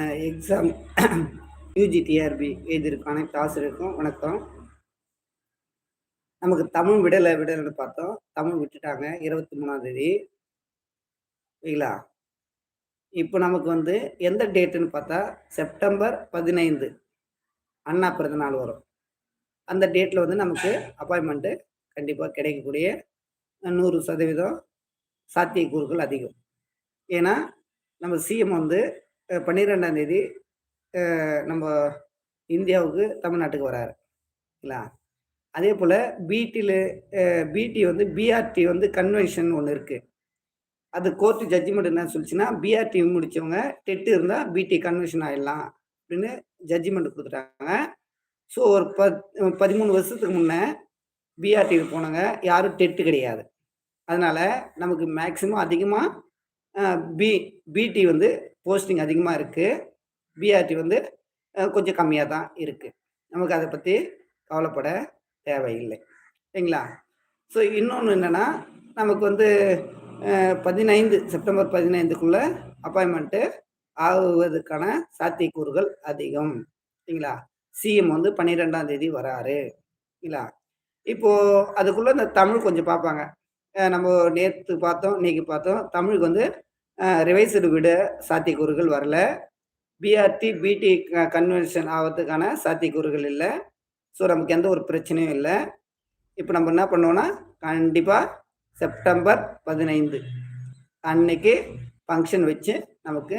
Exam UGTRB எழுதியிருக்கும் அனைத்து ஆசிரியருக்கும் வணக்கம். நமக்கு தமிழ் விடலை விடலைன்னு பார்த்தோம். தமிழ் விட்டுட்டாங்க இருபத்தி மூணாம் தேதி. சரிங்களா? இப்போ நமக்கு வந்து எந்த டேட்டுன்னு பார்த்தா செப்டம்பர் பதினைந்து அண்ணா பிறந்தநாள் வரும். அந்த டேட்டில் வந்து நமக்கு அப்பாயின்மெண்ட்டு கண்டிப்பாக கிடைக்கக்கூடிய நூறு சதவீதம் சாத்தியக்கூறுகள் அதிகம். ஏன்னா நம்ம சிஎம் வந்து பன்னிரெண்டாம் தேதி நம்ம இந்தியாவுக்கு தமிழ்நாட்டுக்கு வராரு. இல்லைங்களா அதே போல் பிடியில் பிடி வந்து பிஆர்டி வந்து கன்வென்ஷன் ஒன்று இருக்குது அது கோர்ட்டு ஜட்ஜ்மெண்ட் என்ன சொல்லிச்சுன்னா பிஆர்டி முடித்தவங்க டெட்டு இருந்தால் பிடி கன்வென்ஷன் ஆயிடலாம் அப்படின்னு ஜட்ஜ்மெண்ட் கொடுத்துட்டாங்க. ஸோ ஒரு பத் பதிமூணு வருஷத்துக்கு முன்னே பிஆர்டிக்கு போனவங்க யாரும் டெட்டு கிடையாது. அதனால் நமக்கு மேக்சிமம் அதிகமாக பி பிடி வந்து போஸ்டிங் அதிகமாக இருக்குது பிஆர்டி வந்து கொஞ்சம் கம்மியாக தான் இருக்குது நமக்கு அதை பற்றி கவலைப்பட தேவையில்லை. சரிங்களா ஸோ இன்னொன்று என்னென்னா நமக்கு வந்து பதினைந்து செப்டம்பர் பதினைந்துக்குள்ளே அப்பாயின்மெண்ட்டு ஆகுவதற்கான சாத்தியக்கூறுகள் அதிகம். சரிங்களா சிஎம் வந்து பன்னிரெண்டாம் தேதி வராரு. சரிங்களா இப்போது அதுக்குள்ளே இந்த தமிழ் கொஞ்சம் பார்ப்பாங்க. நம்ம நேற்று பார்த்தோம் இன்னைக்கு பார்த்தோம் தமிழுக்கு வந்து ரிவைஸ்டு விட சாத்தியக்கூறுகள் வரல. பிஆர்டி பிடி கன்வென்ஷன் ஆகிறதுக்கான சாத்தியக்கூறுகள் இல்லை. ஸோ நமக்கு எந்த ஒரு பிரச்சனையும் இல்லை. இப்போ நம்ம என்ன பண்ணுவோன்னா கண்டிப்பாக செப்டம்பர் பதினைந்து அன்னைக்கு ஃபங்க்ஷன் வச்சு நமக்கு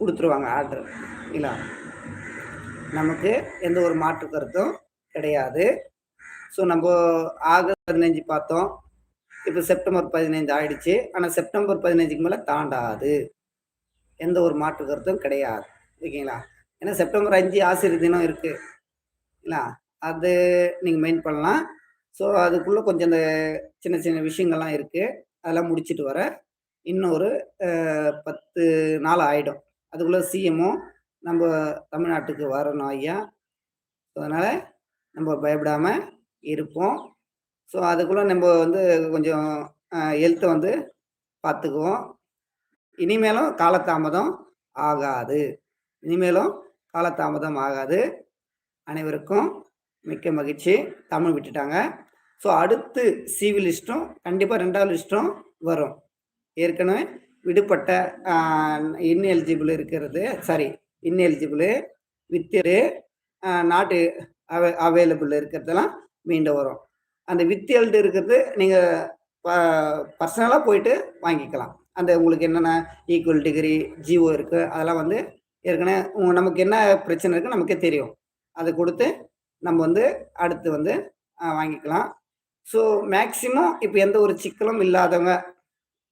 கொடுத்துருவாங்க ஆர்டர் இல்லை நமக்கு எந்த ஒரு மாற்று கருத்தும் கிடையாது. ஸோ நம்ம ஆகஸ்ட் பதினஞ்சு பார்த்தோம். இப்போ செப்டம்பர் பதினைந்து ஆயிடுச்சு. ஆனால் செப்டம்பர் பதினைஞ்சுக்கு மேலே தாண்டாது. எந்த ஒரு மாற்று கருத்தும் கிடையாது. ஓகேங்களா? ஏன்னா செப்டம்பர் அஞ்சு ஆசிரியர் தினம் இருக்குது இல்லைங்களா? அது நீங்கள் மெயின் பண்ணலாம். ஸோ அதுக்குள்ளே கொஞ்சம் இந்த சின்ன சின்ன விஷயங்கள்லாம் இருக்குது அதெல்லாம் முடிச்சுட்டு வர. இன்னொரு பத்து நாள் ஆகிடும் அதுக்குள்ளே சிஎம்மும் நம்ம தமிழ்நாட்டுக்கு வரணும் ஐயா. ஸோ அதனால் நம்ம பயப்படாமல் இருப்போம். ஸோ அதுக்குள்ளே நம்ம வந்து கொஞ்சம் ஹெல்த்தை வந்து பார்த்துக்குவோம் இனிமேலும் காலதாமதம் ஆகாது. இனிமேலும் காலதாமதம் ஆகாது. அனைவருக்கும் மிக்க மகிழ்ச்சி. தமிழ் விட்டுட்டாங்க. ஸோ அடுத்து சிவில் லிஸ்ட்டும் கண்டிப்பாக ரெண்டாவது லிஸ்ட்டும் வரும். ஏற்கனவே விடுபட்ட இன்எலிஜிபிள் இருக்கிறது. சாரி இன்எலிஜிபிள் வித்திரு நாட்டு அவை அவைலபிள் இருக்கிறதெல்லாம் மீண்டும் வரும். அந்த வித்தியல்டு இருக்கிறது நீங்கள் பர்சனலாக போயிட்டு வாங்கிக்கலாம். அந்த உங்களுக்கு என்னென்ன ஈக்குவல் டிகிரி ஜிஓ இருக்குது அதெல்லாம் வந்து ஏற்கனவே நமக்கு என்ன பிரச்சனை இருக்குது நமக்கே தெரியும். அதை கொடுத்து நம்ம வந்து அடுத்து வந்து வாங்கிக்கலாம். ஸோ மேக்சிமம் இப்போ எந்த ஒரு சிக்கலும் இல்லாதவங்க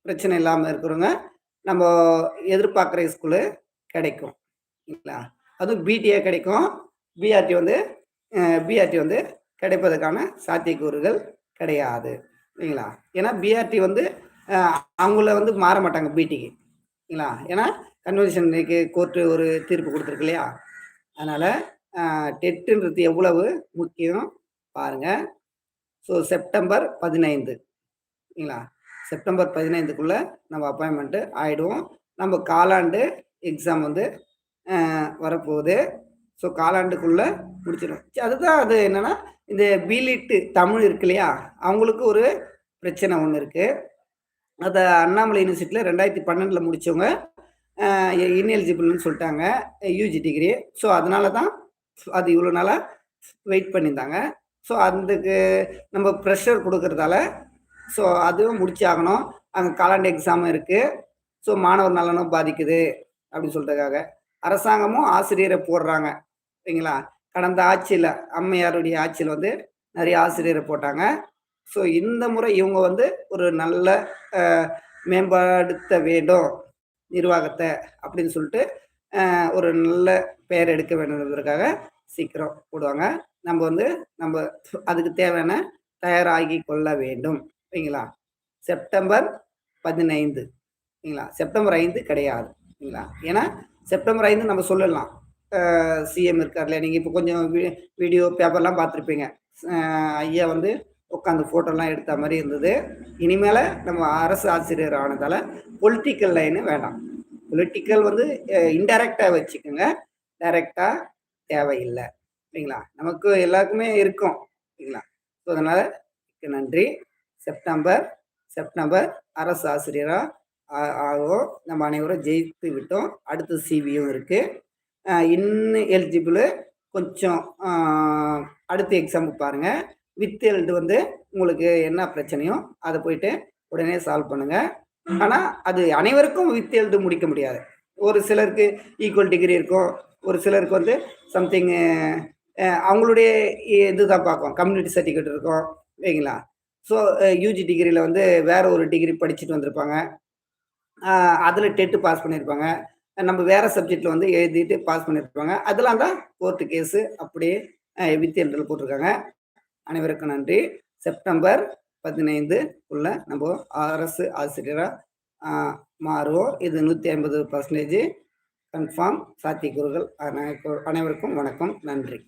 பிரச்சனை இல்லாமல் இருக்கிறவங்க நம்ம எதிர்பார்க்குற ஸ்கூலு கிடைக்கும். இல்லைங்களா அதுவும் பிடிஏ கிடைக்கும். பிஆர்டி வந்து பிஆர்டி வந்து கிடைப்பதற்கான சாத்தியக்கூறுகள் கிடையாது. இல்லைங்களா? ஏன்னா பிஆர்டி வந்து அவங்கள வந்து மாற மாட்டாங்க பிடிக்கு இல்லைங்களா? ஏன்னா கன்வென்ஷனுக்கு கோர்ட்டு ஒரு தீர்ப்பு கொடுத்துருக்கு இல்லையா? அதனால் டெட்டுன்றது எவ்வளவு முக்கியம் பாருங்கள் ஸோ செப்டம்பர் பதினைந்து. சரிங்களா செப்டம்பர் பதினைந்துக்குள்ளே நம்ம அப்பாயின்மெண்ட்டு ஆகிடுவோம் நம்ம காலாண்டு எக்ஸாம் வந்து வரப்போகுது. ஸோ காலாண்டுக்குள்ளே முடிச்சிடும் அதுதான் அது என்னென்னா இந்த பீலிட்டு தமிழ் இருக்கு இல்லையா? அவங்களுக்கு ஒரு பிரச்சனை ஒன்று இருக்குது அதை அண்ணாமலை யூனிவர்சிட்டியில் ரெண்டாயிரத்தி பன்னெண்டில் முடித்தவங்க இன்எலிஜிபிள்னு சொல்லிட்டாங்க யூஜி டிகிரி. ஸோ அதனால தான் அது இவ்வளோ நாளாக வெயிட் பண்ணியிருந்தாங்க. ஸோ அதுக்கு நம்ம ப்ரெஷர் கொடுக்கறதால ஸோ அதுவும் முடிச்சாகணும். அங்கே காலாண்டு எக்ஸாமும் இருக்குது ஸோ மாணவர் நலனும் பாதிக்குது அப்படின்னு சொல்கிறதுக்காக அரசாங்கமும் ஆசிரியரை போடுறாங்க சரிங்களா? கடந்த ஆட்சியில் அம்மையாருடைய ஆட்சியில் வந்து நிறைய ஆசிரியரை போட்டாங்க. ஸோ இந்த முறை இவங்க வந்து ஒரு நல்ல மேம்படுத்த வேண்டும் நிர்வாகத்தை அப்படின்னு சொல்லிட்டு ஒரு நல்ல பெயர் எடுக்க வேண்டும்ன்றதுக்காக சீக்கிரம் போடுவாங்க. நம்ம வந்து நம்ம அதுக்கு தேவையான தயாராகி கொள்ள வேண்டும் சரிங்களா செப்டம்பர் பதினைந்து சரிங்களா செப்டம்பர் ஐந்து கிடையாது சரிங்களா ஏன்னா செப்டம்பர் ஐந்து நம்ம சொல்லலாம். சிஎம் இருக்கார்ல நீங்கள் இப்போ கொஞ்சம் வீடியோ பேப்பர்லாம் பார்த்துருப்பீங்க. ஐயா வந்து உட்காந்து ஃபோட்டோலாம் எடுத்த மாதிரி இருந்தது. இனிமேல் நம்ம அரசு ஆசிரியர் ஆனதால் பொலிட்டிக்கல் லைனு வேண்டாம். பொலிட்டிக்கல் வந்து இன்டைரக்டாக வச்சுக்கோங்க. டைரெக்டாக தேவையில்லை. சரிங்களா நமக்கு எல்லாருக்குமே இருக்கும். சரிங்களா ஸோ அதனால் நன்றி. செப்டம்பர் செப்டம்பர் அரசு ஆசிரியராக ஆகும் நம்ம அனைவரும் ஜெயித்து விட்டோம். அடுத்த சிவியும் இருக்குது இன்னும் எலிஜிபிள் கொஞ்சம் அடுத்த எக்ஸாமுக்கு பாருங்கள் வித் எல்டு வந்து உங்களுக்கு என்ன பிரச்சனையோ அதை போயிட்டு உடனே சால்வ் பண்ணுங்கள் ஆனால் அது அனைவருக்கும் வித் எல்டு முடிக்க முடியாது. ஒரு சிலருக்கு ஈக்குவல் டிகிரி இருக்கும். ஒரு சிலருக்கு வந்து சம்திங் அவங்களுடைய இது தான் பார்க்கும். கம்யூனிட்டி சர்டிஃபிகேட் இருக்கும். சரிங்களா ஸோ யூஜி டிகிரியில் வந்து வேற ஒரு டிகிரி படிச்சுட்டு வந்திருப்பாங்க. அதில் டெட்டு பாஸ் பண்ணியிருப்பாங்க நம்ம வேற சப்ஜெக்ட்ல வந்து எழுதிட்டு பாஸ் பண்ணியிருப்பாங்க அதெல்லாம் தான் கோர்ட்டு கேஸு அப்படியே வித் எல்டில் போட்டிருக்காங்க. அனைவருக்கும் நன்றி. செப்டம்பர் பதினைந்து உள்ள நம்ம அரசு ஆசிரியராக மாறுவோம். இது நூற்றி ஐம்பது பர்சன்டேஜ் கன்ஃபார்ம் சாத்தியக்கூறுகள். அனைவருக்கும் வணக்கம். நன்றி.